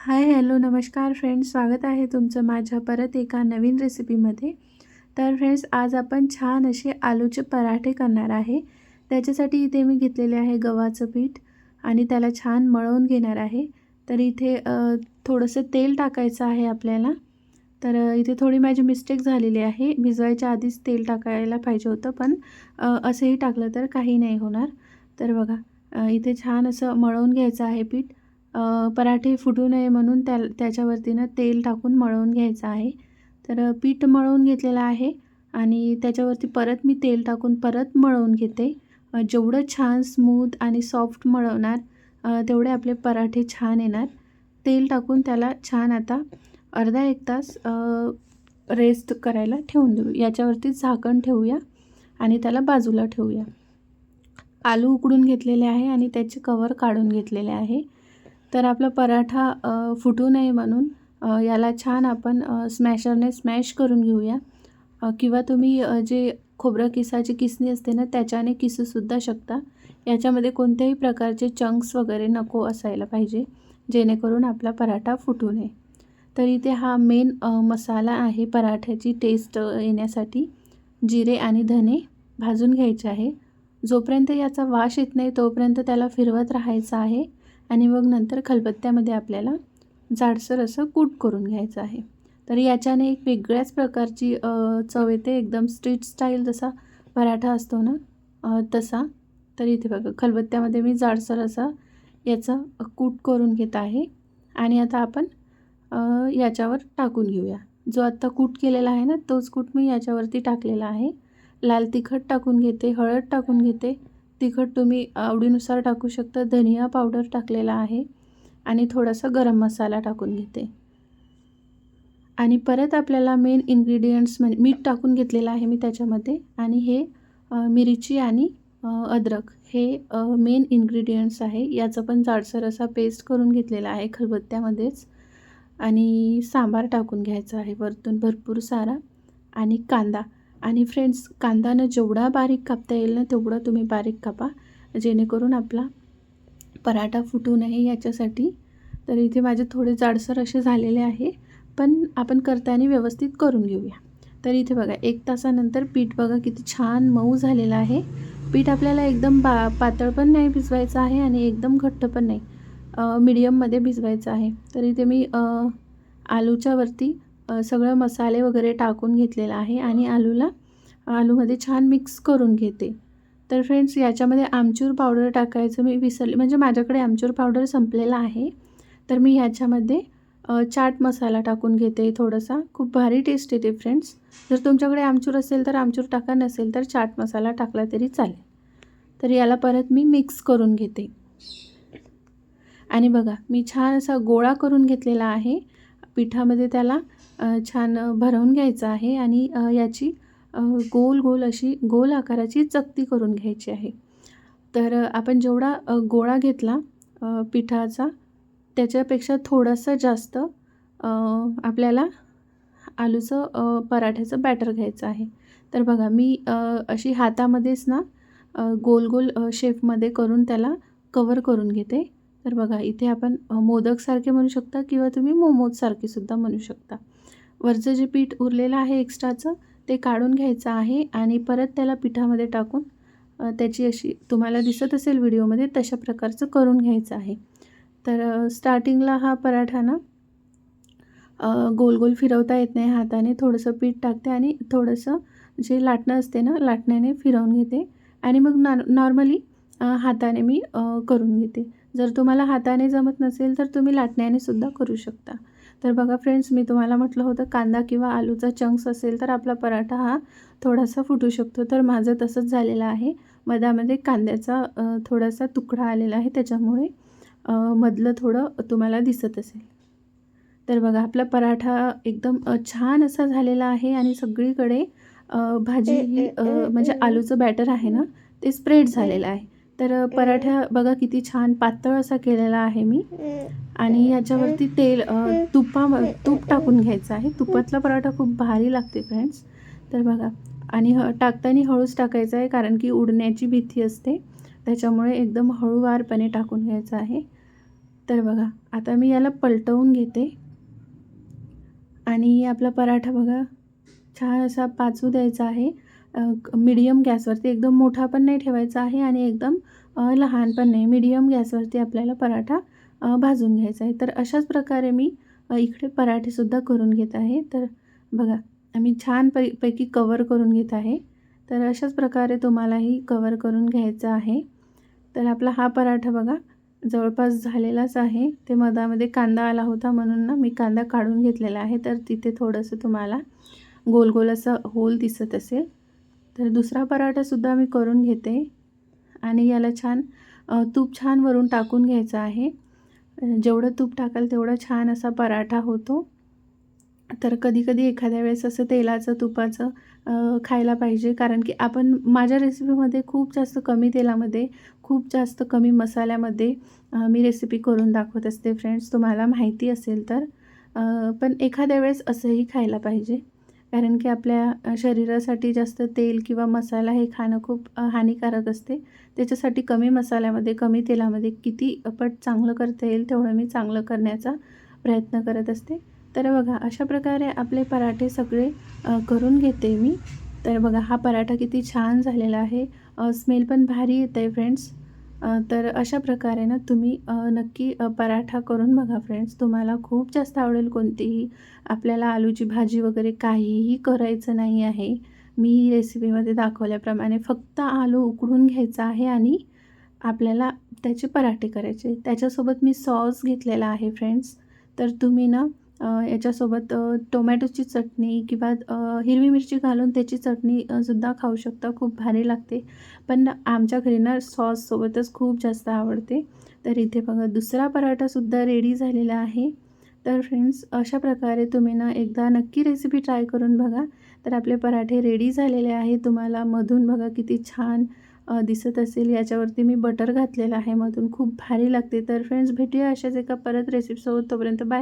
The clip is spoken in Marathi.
हाय हॅलो नमस्कार फ्रेंड्स. स्वागत आहे तुमचं माझ्या परत एका नवीन रेसिपीमध्ये. तर फ्रेंड्स आज आपण छान असे आलूचे पराठे करणार आहे. त्याच्यासाठी इथे मी घेतलेले आहे गव्हाचं पीठ आणि त्याला छान मळवून घेणार आहे. तर इथे थोडंसं तेल टाकायचं आहे आपल्याला. तर इथे थोडी माझी मिस्टेक झालेली आहे. भिजवायच्या आधीच तेल टाकायला पाहिजे होतं पण असंही टाकलं तर काही नाही होणार. तर बघा इथे छान असं मळवून घ्यायचं आहे पीठ. पराठे फुटू नये म्हणून त्या त्याच्यावरतीनं तेल टाकून मळवून घ्यायचं आहे. तर पीठ मळवून घेतलेलं आहे आणि त्याच्यावरती परत मी तेल टाकून परत मळवून घेते. जेवढं छान स्मूथ आणि सॉफ्ट मळवणार तेवढे आपले पराठे छान येणार. तेल टाकून त्याला छान आता अर्धा एक तास रेस्ट करायला ठेवून देऊ. याच्यावरती झाकण ठेवूया आणि त्याला बाजूला ठेवूया. आलू उकडून घेतलेले आहे आणि त्याचे कवर काढून घेतलेले आहे. तर आपला पराठा फुटू नये म्हणून याला छान आपण स्मॅशरने स्मॅश करून घेऊया. किंवा तुम्ही जे खोबरं किसाची किसणी असते ना त्याच्याने किसूसुद्धा शकता. याच्यामध्ये कोणत्याही प्रकारचे चंक्स वगैरे नको असायला पाहिजे जेणेकरून आपला पराठा फुटू नये. तर इथे हा मेन मसाला आहे पराठ्याची टेस्ट येण्यासाठी. जिरे आणि धने भाजून घ्यायचे आहे. जोपर्यंत याचा वास येत नाही तोपर्यंत त्याला फिरवत राहायचं आहे. आणि मग नंतर खलबत्त्यामध्ये आपल्याला जाडसर असं कूट करून घ्यायचं आहे. तर याच्याने एक वेगळ्याच प्रकारची चव येते. एकदम स्ट्रीट स्टाईल जसा पराठा असतो ना तसा. तर इथे बघा खलबत्त्यामध्ये मी जाडसर असा याचं कूट करून घेत आहे. आणि आता आपण याच्यावर टाकून घेऊया. जो आत्ता कूट केलेला आहे ना तोच कूट मी याच्यावरती टाकलेला आहे. लाल तिखट टाकून घेते हळद टाकून घेते. तिखट तुम्ही आवडीनुसार टाकू शकता. धनिया पावडर टाकलेला आहे आणि थोडासा गरम मसाला टाकून घेते. आणि परत आपल्याला मेन इन्ग्रेडियंट्स म्हणजे मीठ टाकून घेतलेलं आहे मी त्याच्यामध्ये. आणि हे मिरची आणि अद्रक हे मेन इन्ग्रेडियंट्स आहे. याचं पण जाडसर असा पेस्ट करून घेतलेला आहे खलबत्त्यामध्येच. आणि सांबार टाकून घ्यायचा आहे वरतून भरपूर सारा. आणि कांदा. आणि फ्रेंड्स कांदानं जेवढा बारीक कापता येईल ना तेवढा तुम्ही बारीक कापा. जेणेकरून आपला पराठा फुटू नये याच्यासाठी. तर इथे माझे थोडे जाडसर असे झालेले आहे. पण आपण करताना व्यवस्थित करून घेऊया. तर इथे बघा एक तासानंतर पीठ बघा किती छान मऊ झालेलं आहे. पीठ आपल्याला एकदम बा पातळ पण नाही भिजवायचं आहे आणि एकदम घट्ट पण नाही. मीडियममध्ये भिजवायचं आहे. तर इथे मी आलूच्या वरती सगळं मसाले वगैरे टाकून घेतलेला आहे आणि आलूला आलूमध्ये छान मिक्स करून घेते. तर फ्रेंड्स याच्यामध्ये आमचूर पावडर टाकायचं मी विसरले म्हणजे माझ्याकडे आमचूर पावडर संपलेला आहे. तर मी ह्याच्यामध्ये चाट मसाला टाकून घेते थोडासा. खूप भारी टेस्ट येते फ्रेंड्स जर तुमच्याकडे आमचूर असेल तर आमचूर टाका नसेल तर चाट मसाला टाकला तरी चालेल. तर याला परत मी मिक्स करून घेते. आणि बघा मी छान असा गोळा करून घेतलेला आहे. पिठामध्ये त्याला छान भरवून घ्यायचं आहे आणि याची गोल गोल अशी गोल आकाराची चकती करून घ्यायची आहे. तर आपण जेवढा गोळा घेतला पिठाचा त्याच्यापेक्षा थोडासा जास्त आपल्याला आलूचं पराठ्याचं बॅटर घ्यायचं आहे. तर बघा मी अशी हातामध्येच ना गोल गोल शेपमध्ये करून त्याला कवर करून घेते. तर बघा इथे आपण मोदकसारखे म्हणू शकता किंवा तुम्ही मोमोजसारखे सुद्धा म्हणू शकता. वरचं जे पीठ उरलेलं आहे एक्स्ट्राचं ते काढून घ्यायचं आहे आणि परत त्याला पिठामध्ये टाकून त्याची अशी तुम्हाला दिसत असेल व्हिडिओमध्ये तशा प्रकारचं करून घ्यायचं आहे. तर स्टार्टिंगला हा पराठा ना गोल गोल फिरवता येत नाही हाताने थोडंसं पीठ टाकते आणि थोडंसं जे लाटणं असते ना लाटण्याने फिरवून घेते आणि मग नॉ नॉर्मली हाताने मी करून घेते. जर तुम्हाला हाताने जमत नसेल तर तुम्ही लाटण्याने सुद्धा करू शकता. तर बघा फ्रेंड्स मी तुम्हाला म्हटलं होतं कांदा किंवा आलूचा चंक्स असेल तर आपला पराठा हा थोडासा फुटू शकतो. तर माझं तसंच झालेलं आहे. मधामध्ये कांद्याचा थोडासा तुकडा आलेला आहे. त्याच्यामुळे मधलं थोडं तुम्हाला दिसत असेल. तर बघा आपला पराठा एकदम छान असा झालेला आहे आणि सगळीकडे भाजी ही म्हणजे आलूचं बॅटर आहे ना ते स्प्रेड झालेलं आहे. तर पराठा बघा किती छान पातळ असा केलेला आहे मी. आणि याच्यावरती तेल तुपा तूप टाकून घ्यायचं आहे. तुपातला पराठा खूप भारी लागते फ्रेंड्स तर बघा आणि ह टाकताना हळूच टाकायचं आहे कारण की उडण्याची भीती असते. त्याच्यामुळे एकदम हळूवारपणे टाकून घ्यायचं आहे. तर बघा आता मी याला पलटवून घेते. आणि आपला पराठा बघा छान असा पाचू द्यायचा आहे. मीडियम गॅसवरती एकदम मोठा पण नाही ठेवायचा आहे आणि एकदम लहान पण नाही. मीडियम गॅसवरती आपल्याला पराठा भाजून घ्यायचा आहे. तर अशाच प्रकारे मी इकडे पराठेसुद्धा करून घेत आहे. तर बघा मी छान पै पैकी कवर करून घेत आहे. तर अशाच प्रकारे तुम्हालाही कवर करून घ्यायचं आहे. तर आपला हा पराठा बघा जवळपास झालेलाच आहे. ते मधामध्ये कांदा आला होता म्हणून ना मी कांदा काढून घेतलेला आहे. तर तिथे थोडंसं तुम्हाला गोल गोल असं होल दिसत असेल. तर दुसरा पराठासुद्धा मी करून घेते. आणि याला छान तूप छान वरून टाकून घ्यायचं आहे. जेवढं तूप टाकाल तेवढा छान असा पराठा होतो. तर कधीकधी एखाद्या वेळेस असं तेलाचं तुपाचं खायला पाहिजे. कारण की आपण माझ्या रेसिपीमध्ये खूप जास्त कमी तेलामध्ये खूप जास्त कमी मसाल्यामध्ये मी रेसिपी करून दाखवत असते. फ्रेंड्स तुम्हाला माहिती असेल तर पण एखाद्या वेळेस असंही खायला पाहिजे. कारण की आपल्या शरीरासाठी जास्त तेल किंवा मसाला हे खाणं खूप हानिकारक असते. त्याच्यासाठी कमी मसाल्यामध्ये कमी तेलामध्ये किती पट चांगलं करता येईल तेवढं मी चांगलं करण्याचा प्रयत्न करत असते. तर बघा अशा प्रकारे आपले पराठे सगळे करून घेते मी. तर बघा हा पराठा किती छान झालेला आहे. स्मेल पण भारी येत आहे फ्रेंड्स. तर अशा प्रकारे ना तुम्ही नक्की पराठा करून बघा फ्रेंड्स तुम्हाला खूप जास्त आवडेल कोणतीही आपल्याला आलूची भाजी वगैरे काहीही करायचं नाही आहे. मी रेसिपीमध्ये दाखवल्याप्रमाणे फक्त आलू उकडून घ्यायचा आहे आणि आपल्याला त्याचे पराठे करायचे. त्याच्यासोबत मी सॉस घेतलेला आहे फ्रेंड्स तर तुम्ही ना याच्यासोबत टोमॅटोची चटणी किंवा हिरवी मिरची घालून त्याची चटणी सुद्धा खाऊ शकता. खूप भारी लागते. पण आमच्या घरी ना सॉससोबतच खूप जास्त आवडते. तर इथे बघा दुसरा पराठासुद्धा रेडी झालेला आहे. तर फ्रेंड्स अशा प्रकारे तुम्ही ना एकदा नक्की रेसिपी ट्राय करून बघा. तर आपले पराठे रेडी झालेले आहे तुम्हाला मधून बघा किती छान दिसत असेल. याच्यावरती मी बटर घातलेलं आहे मधून. खूप भारी लागते. तर फ्रेंड्स भेटूया अशाच एका परत रेसिपीसोबत तोपर्यंत बाय